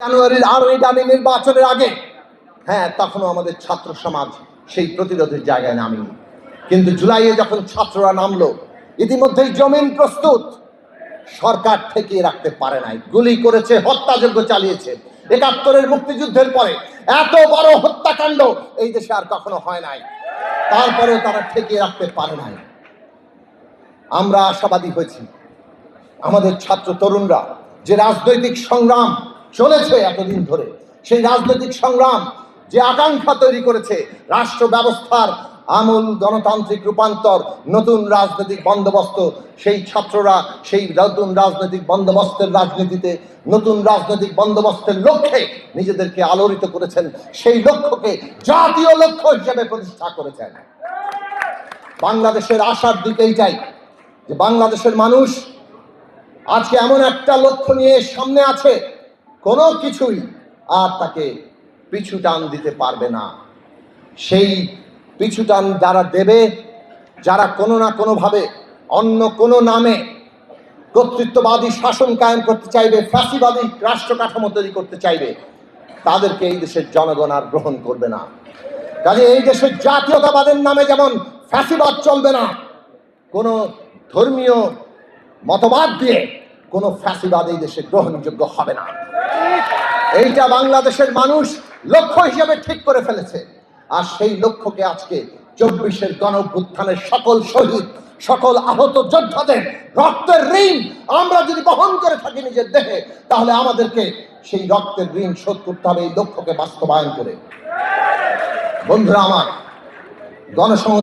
জানুয়ারির আড়াই ডানি নির্বাচনের আগে। হ্যাঁ তখনও আমাদের ছাত্র সমাজ সেই প্রতিরোধের জায়গায় নামেনি। কিন্তু জুলাইয়ে যখন ছাত্ররা নামলো, ইতিমধ্যেই জমিন প্রস্তুত। সরকার ঠেকিয়ে রাখতে পারে নাই। গুলি করেছে, হত্যাযজ্ঞ চালিয়েছে। একাত্তরের মুক্তিযুদ্ধের পরে এত বড় হত্যাকাণ্ড এই দেশে আর কখনো হয় নাই। তারপরেও তারা ঠেকিয়ে রাখতে পারে নাই। আমরা আশাবাদী হয়েছি। আমাদের ছাত্র তরুণরা যে রাজনৈতিক সংগ্রাম চলেছে এতদিন ধরে। সেই রাজনৈতিক সংগ্রাম যে আকাঙ্ক্ষা তৈরি করেছে রাষ্ট্র ব্যবস্থার আমূল গণতান্ত্রিক রূপান্তর, নতুন রাজনৈতিক বন্দোবস্ত, সেই ছাত্ররা, সেই নতুন রাজনৈতিক বন্দোবস্তের রাজনীতিতে, নতুন রাজনৈতিক বন্দোবস্তের লক্ষ্যে নিজেদেরকে আলোড়িত করেছেন, সেই লক্ষ্যকে জাতীয় লক্ষ্য হিসেবে প্রতিষ্ঠা করেছেন। বাংলাদেশের আশার দিকেই চাই যে বাংলাদেশের মানুষ আজকে এমন একটা লক্ষ্য নিয়ে সামনে আছে কোনো কিছুই আর তাকে পিছু টান দিতে পারবে না। সেই পিছু টান যারা দেবে, যারা কোনো না কোনোভাবে অন্য কোনো নামে কর্তৃত্ববাদী শাসন কায়েম করতে চাইবে, ফ্যাসিবাদী রাষ্ট্র কাঠামো তৈরি করতে চাইবে, তাদেরকে এই দেশের জনগণ আর গ্রহণ করবে না। কাজে এই দেশের জাতীয়তাবাদের নামে যেমন ফ্যাসিবাদ চলবে না, কোনো ধর্মীয় মতবাদ দিয়ে কোনো ফ্যাসিবাদ এই দেশে গ্রহণযোগ্য হবে না। এইটা বাংলাদেশের মানুষ লক্ষ্য হিসেবে ঠিক করে ফেলেছে। আর সেই লক্ষ্যকে আজকে চব্বিশের গণ সকল শহীদ, সকল আহত যোদ্ধাদের রক্তের ঋণ আমরা যদি বহন করে থাকি নিজের দেহে, তাহলে আমাদেরকে সেই রক্তের ঋণ শোধ করতে হবে এই লক্ষ্যকে বাস্তবায়ন করে। বন্ধুরা আমার গণসংহতি